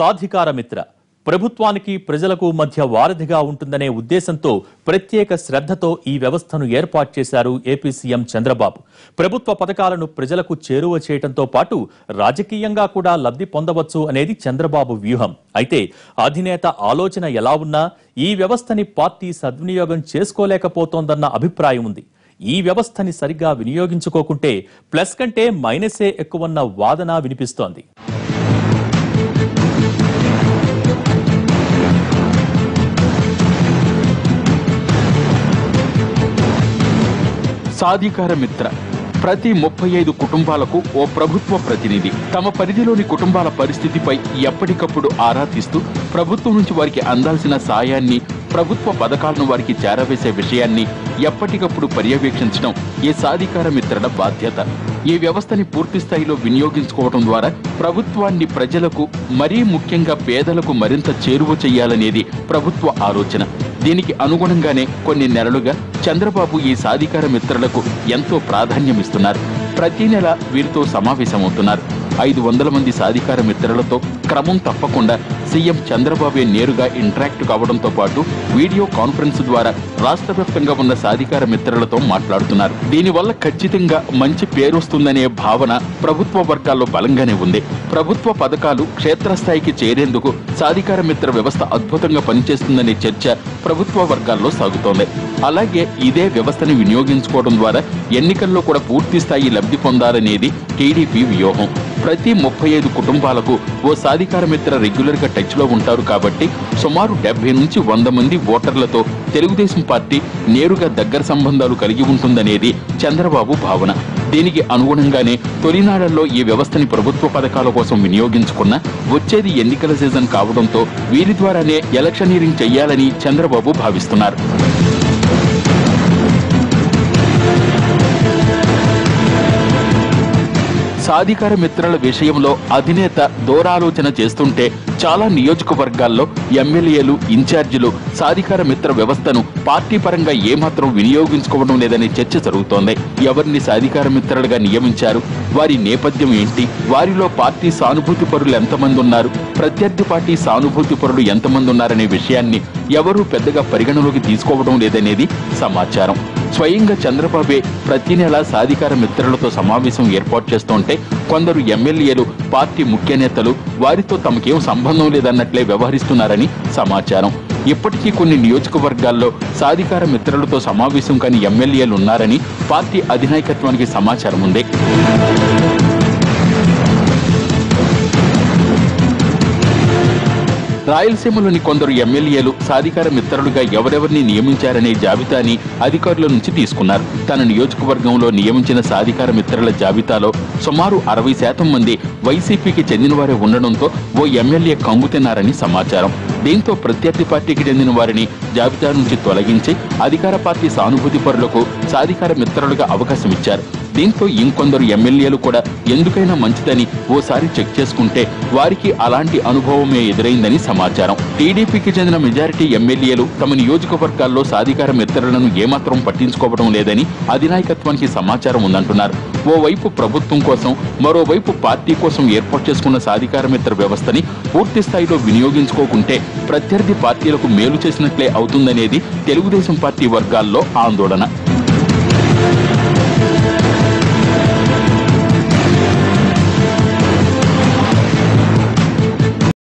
సాధికార మిత్ర ప్రభుత్వానికి ప్రజలకు మధ్య వారధిగా ఉంటుందనే ఉద్దేశంతో ప్రత్యేక శ్రద్ధతో ఈ వ్యవస్థను ఏర్పాటు చేశారు ఏపీ సీఎం చంద్రబాబు. ప్రభుత్వ పథకాలను ప్రజలకు చేరువ చేయడంతో పాటు రాజకీయంగా కూడా లబ్ధి పొందవచ్చు అనేది చంద్రబాబు వ్యూహం. అయితే అధినేత ఆలోచన ఎలా ఉన్నా ఈ వ్యవస్థని పార్టీ సద్వినియోగం చేసుకోలేకపోతోందన్న అభిప్రాయం ఉంది. ఈ వ్యవస్థని సరిగ్గా వినియోగించుకోకుంటే ప్లస్ కంటే మైనసే ఎక్కువన్న వాదన వినిపిస్తోంది. సాధికార మిత్ర ప్రతి ముప్పై ఐదు కుటుంబాలకు ఓ ప్రభుత్వ ప్రతినిధి. తమ పరిధిలోని కుటుంబాల పరిస్థితిపై ఎప్పటికప్పుడు ఆరా తీస్తూ ప్రభుత్వం నుంచి వారికి అందాల్సిన సాయాన్ని ప్రభుత్వ పథకాలను వారికి చేరవేసే విషయాన్ని ఎప్పటికప్పుడు పర్యవేక్షించడం ఈ సాధికార మిత్రుల బాధ్యత. ఈ వ్యవస్థని పూర్తి స్థాయిలో వినియోగించుకోవడం ద్వారా ప్రభుత్వాన్ని ప్రజలకు మరీ ముఖ్యంగా పేదలకు మరింత చేరువ చేయాలనేది ప్రభుత్వ ఆలోచన. దీనికి అనుగుణంగానే కొన్ని నెలలుగా చంద్రబాబు ఈ సాధికార మిత్రులకు ఎంతో ప్రాధాన్యమిస్తున్నారు. ప్రతి నెల వీరితో సమావేశమవుతున్నారు. ఐదు వందల మంది సాధికార మిత్రులతో క్రమం తప్పకుండా సీఎం చంద్రబాబే నేరుగా ఇంటరాక్ట్ కావడంతో పాటు వీడియో కాన్ఫరెన్స్ ద్వారా రాష్ట్ర వ్యాప్తంగా ఉన్న సాధికార మిత్రులతో మాట్లాడుతున్నారు. దీనివల్ల ఖచ్చితంగా మంచి పేరు వస్తుందనే భావన ప్రభుత్వ వర్గాల్లో బలంగానే ఉంది. ప్రభుత్వ పథకాలు క్షేత్రస్థాయికి చేరేందుకు సాధికార మిత్ర వ్యవస్థ అద్భుతంగా పనిచేస్తుందనే చర్చ ప్రభుత్వ వర్గాల్లో సాగుతోంది. అలాగే ఇదే వ్యవస్థను వినియోగించుకోవడం ద్వారా ఎన్నికల్లో కూడా పూర్తి స్థాయి లబ్ధి పొందాలనేది టీడీపీ వ్యూహం. ప్రతి ముప్పై ఐదు కుటుంబాలకు ఓ సాధికార మిత్ర రెగ్యులర్గా టచ్లో ఉంటారు కాబట్టి సుమారు డెబ్బై నుంచి వంద మంది ఓటర్లతో తెలుగుదేశం పార్టీ నేరుగా దగ్గర సంబంధాలు కలిగి ఉంటుందనేది చంద్రబాబు భావన. దీనికి అనుగుణంగానే తొలినాడల్లో ఈ వ్యవస్థని ప్రభుత్వ పథకాల కోసం వినియోగించుకున్న వచ్చేది ఎన్నికల సీజన్ కావడంతో వీరి ద్వారానే ఎలక్షనీరింగ్ చేయాలని చంద్రబాబు భావిస్తున్నారు. సాధికార మిత్రుల విషయంలో అధినేత దూరాలోచన చేస్తుంటే చాలా నియోజకవర్గాల్లో ఎమ్మెల్యేలు ఇన్ఛార్జీలు సాధికార మిత్ర వ్యవస్థను పార్టీ పరంగా ఏమాత్రం వినియోగించుకోవడం లేదనే చర్చ జరుగుతోంది. ఎవరిని సాధికార మిత్రులుగా నియమించారు? వారి నేపథ్యం ఏంటి? వారిలో పార్టీ సానుభూతి పరులు ఎంతమంది ఉన్నారు? ప్రత్యర్థి పార్టీ సానుభూతి పరులు ఎంతమంది ఉన్నారనే విషయాన్ని ఎవరూ పెద్దగా పరిగణలోకి తీసుకోవడం లేదనేది సమాచారం. స్వయంగా చంద్రబాబే ప్రతి నెల సాధికార మిత్రులతో సమావేశం ఏర్పాటు చేస్తుంటే కొందరు ఎమ్మెల్యేలు పార్టీ ముఖ్య నేతలు వారితో తమకేం సంబంధం లేదన్నట్లే వ్యవహరిస్తున్నారని సమాచారం. ఇప్పటికీ కొన్ని నియోజకవర్గాల్లో సాధికార మిత్రులతో సమావేశం కాని ఎమ్మెల్యేలు ఉన్నారని పార్టీ అధినాయకత్వానికి సమాచారం ఉంది. రాయలసీమలోని కొందరు ఎమ్మెల్యేలు సాధికార మిత్రులుగా ఎవరెవరిని నియమించారనే జాబితాని అధికారుల నుంచి తీసుకున్నారు. తన నియోజకవర్గంలో నియమించిన సాధికార మిత్రుల జాబితాలో సుమారు అరవై శాతం మంది వైసీపీకి చెందినవారే ఉండడంతో ఓ ఎమ్మెల్యే కంగు తిన్నారని సమాచారం. దీంతో ప్రత్యర్థి పార్టీకి చెందిన వారిని జాబితా నుంచి తొలగించి అధికార పార్టీ సానుభూతి పరులకు సాధికార మిత్రులుగా అవకాశం ఇచ్చారు. దీంతో ఇంకొందరు ఎమ్మెల్యేలు కూడా ఎందుకైనా మంచిదని ఓసారి చెక్ చేసుకుంటే వారికి అలాంటి అనుభవమే ఎదురైందని సమాచారం. టీడీపీకి చెందిన మెజారిటీ ఎమ్మెల్యేలు తమ నియోజకవర్గాల్లో సాధికార మిత్రులను ఏమాత్రం పట్టించుకోవడం లేదని అధినాయకత్వానికి సమాచారం ఉందంటున్నారు. ఓవైపు ప్రభుత్వం కోసం మరోవైపు పార్టీ కోసం ఏర్పాటు చేసుకున్న సాధికార మిత్ర వ్యవస్థని పూర్తి స్థాయిలో వినియోగించుకోకుంటే ప్రత్యర్థి పార్టీలకు మేలు చేసినట్లే అవుతుందనేది తెలుగుదేశం పార్టీ వర్గాల్లో ఆందోళన.